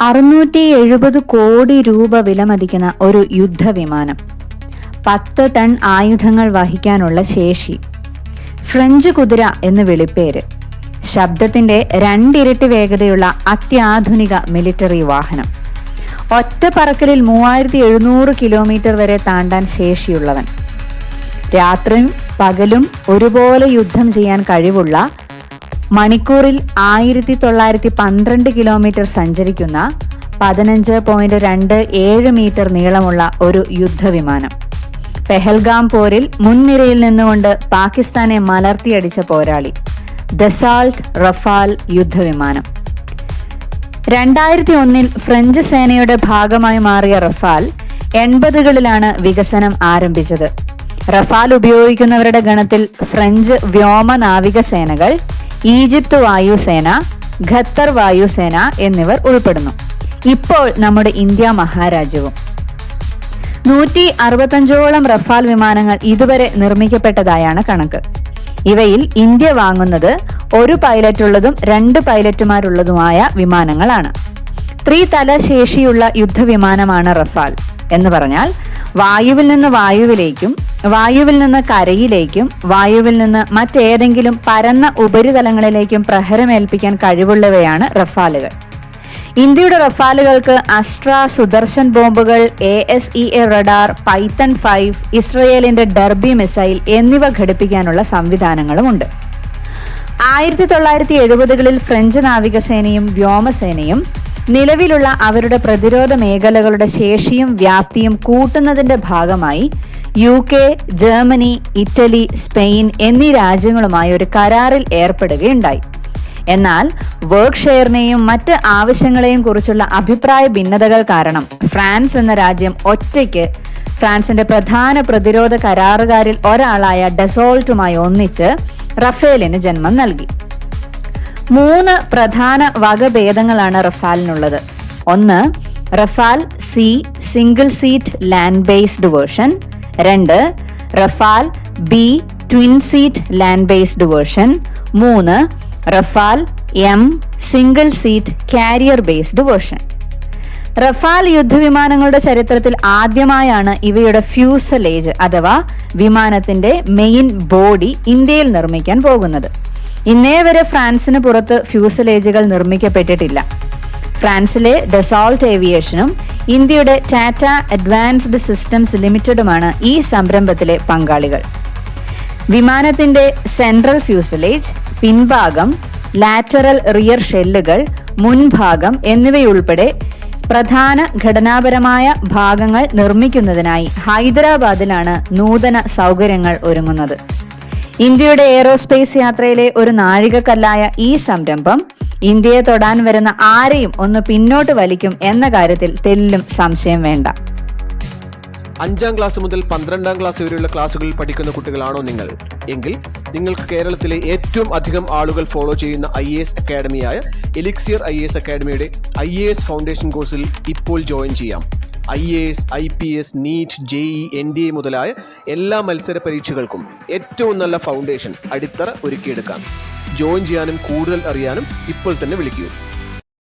അറുന്നൂറ്റി എഴുപത് കോടി രൂപ വിലമതിക്കുന്ന ഒരു യുദ്ധവിമാനം. പത്ത് ടൺ ആയുധങ്ങൾ വഹിക്കാനുള്ള ശേഷി. ഫ്രഞ്ച് കുതിര എന്ന് വിളിപ്പേര്. ശബ്ദത്തിന്റെ രണ്ടിരട്ടി വേഗതയുള്ള അത്യാധുനിക മിലിറ്ററി വാഹനം. ഒറ്റ പറക്കലിൽ മൂവായിരത്തി എഴുന്നൂറ് കിലോമീറ്റർ വരെ താണ്ടാൻ ശേഷിയുള്ളവൻ. രാത്രിയും പകലും ഒരുപോലെ യുദ്ധം ചെയ്യാൻ കഴിവുള്ള മണിക്കൂറിൽ ആയിരത്തി തൊള്ളായിരത്തി പന്ത്രണ്ട് കിലോമീറ്റർ സഞ്ചരിക്കുന്ന പതിനഞ്ച് പോയിന്റ് രണ്ട് ഏഴ് മീറ്റർ നീളമുള്ള ഒരു യുദ്ധവിമാനം. പെഹൽഗാം പോരിൽ മുൻനിരയിൽ നിന്നുകൊണ്ട് പാകിസ്ഥാനെ മലർത്തിയടിച്ച പോരാളി ദസാൾട്ട് റഫാൽ യുദ്ധവിമാനം. രണ്ടായിരത്തി ഒന്നിൽ ഫ്രഞ്ച് സേനയുടെ ഭാഗമായി മാറിയ റഫാൽ എൺപതുകളിലാണ് വികസനം ആരംഭിച്ചത്. റഫാൽ ഉപയോഗിക്കുന്നവരുടെ ഗണത്തിൽ ഫ്രഞ്ച് വ്യോമ നാവിക സേനകൾ ഈജിപ്ത് വായുസേന ഖത്തർ വായുസേന എന്നിവർ ഉൾപ്പെടുന്നു. ഇപ്പോൾ നമ്മുടെ ഇന്ത്യ മഹാരാജ്യവും. നൂറ്റി അറുപത്തഞ്ചോളം റഫാൽ വിമാനങ്ങൾ ഇതുവരെ നിർമ്മിക്കപ്പെട്ടതായാണ് കണക്ക്. ഇവയിൽ ഇന്ത്യ വാങ്ങുന്നത് ഒരു പൈലറ്റുള്ളതും രണ്ട് പൈലറ്റുമാരുള്ളതുമായ വിമാനങ്ങളാണ്. ത്രിതല ശേഷിയുള്ള യുദ്ധവിമാനമാണ് റഫാൽ എന്ന് പറഞ്ഞാൽ വായുവിൽ നിന്ന് വായുവിലേക്കും വായുവിൽ നിന്ന് കരയിലേക്കും വായുവിൽ നിന്ന് മറ്റേതെങ്കിലും പരന്ന ഉപരിതലങ്ങളിലേക്കും പ്രഹരമേൽപ്പിക്കാൻ കഴിവുള്ളവയാണ് റഫാലുകൾ. ഇന്ത്യയുടെ റഫാലുകൾക്ക് അസ്ട്ര സുദർശൻ ബോംബുകൾ A S E A radar Python five ഇസ്രയേലിന്റെ ഡർബി മിസൈൽ എന്നിവ ഘടിപ്പിക്കാനുള്ള സംവിധാനങ്ങളുമുണ്ട്. ആയിരത്തി തൊള്ളായിരത്തി എഴുപതുകളിൽ ഫ്രഞ്ച് നാവികസേനയും വ്യോമസേനയും നിലവിലുള്ള അവരുടെ പ്രതിരോധ മേഖലകളുടെ ശേഷിയും വ്യാപ്തിയും കൂട്ടുന്നതിന്റെ ഭാഗമായി U K Germany Italy Spain എന്നീ രാജ്യങ്ങളുമായി ഒരു കരാറിൽ ഏർപ്പെടുകയുണ്ടായി. എന്നാൽ വർക്ക് ഷെയറിനെയും മറ്റ് ആവശ്യങ്ങളെയും കുറിച്ചുള്ള അഭിപ്രായ ഭിന്നതകൾ കാരണം ഫ്രാൻസ് എന്ന രാജ്യം ഒറ്റയ്ക്ക് ഫ്രാൻസിന്റെ പ്രധാന പ്രതിരോധ കരാറുകാരിൽ ഒരാളായ ഡെസോൾട്ടുമായി ഒന്നിച്ച് റഫേലിന് ജന്മം നൽകി. മൂന്ന് പ്രധാന വകഭേദങ്ങളാണ് റഫാലിനുള്ളത്. ഒന്ന് Rafale C single seat land based version. രണ്ട് Rafale B twin seat land based version മൂന്ന് Rafale M single seat carrier based version Rafale യുദ്ധവിമാനങ്ങളുടെ ചരിത്രത്തിൽ ആദ്യമായാണ് ഇവയുടെ ഫ്യൂസലേജ് അഥവാ വിമാനത്തിന്റെ മെയിൻ ബോഡി ഇന്ത്യയിൽ നിർമ്മിക്കാൻ പോകുന്നത്. ഇന്നേ വരെ ഫ്രാൻസിന് പുറത്ത് ഫ്യൂസലേജുകൾ നിർമ്മിക്കപ്പെട്ടിട്ടില്ല. ഫ്രാൻസിലെ ഡെസോൾട്ട് ഏവിയേഷനും ഇന്ത്യയുടെ ടാറ്റ അഡ്വാൻസ്ഡ് സിസ്റ്റംസ് ലിമിറ്റഡുമാണ് ഈ സംരംഭത്തിലെ പങ്കാളികൾ. വിമാനത്തിന്റെ സെൻട്രൽ ഫ്യൂസലേജ് പിൻഭാഗം ലാറ്ററൽ റിയർ ഷെല്ലുകൾ മുൻഭാഗം എന്നിവയുൾപ്പെടെ പ്രധാന ഘടനാപരമായ ഭാഗങ്ങൾ നിർമ്മിക്കുന്നതിനായി ഹൈദരാബാദിലാണ് നൂതന സൗകര്യങ്ങൾ ഒരുങ്ങുന്നത്. ഇന്ത്യയുടെ എയറോസ്പേസ് യാത്രയിലെ ഒരു നാഴികക്കല്ലായ ഈ സംരംഭം ഇന്ത്യയെ തൊടാൻ വരുന്ന ആരെയും ഒന്ന് പിന്നോട്ട് വലിക്കും എന്ന കാര്യത്തിൽ തെല്ലും സംശയം വേണ്ട. അഞ്ചാം ക്ലാസ് മുതൽ പന്ത്രണ്ടാം ക്ലാസ് വരെയുള്ള ക്ലാസ്സുകളിൽ പഠിക്കുന്ന കുട്ടികളാണോ നിങ്ങൾ? എങ്കിൽ നിങ്ങൾക്ക് കേരളത്തിലെ ഏറ്റവും അധികം ആളുകൾ ഫോളോ ചെയ്യുന്ന ഐ എ എസ് അക്കാഡമിയായ എലിക്സിയർ ഐ എ എസ് അക്കാഡമിയുടെ ഐ എ എസ് ഫൗണ്ടേഷൻ കോഴ്സിൽ ഇപ്പോൾ ജോയിൻ ചെയ്യാം. I A S I P S NEET JEE N D A മുതലായ എല്ലാ മത്സര പരീക്ഷകൾക്കും ഏറ്റവും നല്ല ഫൗണ്ടേഷൻ അടിത്തറ ഒരുക്കിയെടുക്കാം. ജോയിൻ ചെയ്യാനും കൂടുതൽ അറിയാനും ഇപ്പോൾ തന്നെ വിളിക്കൂ.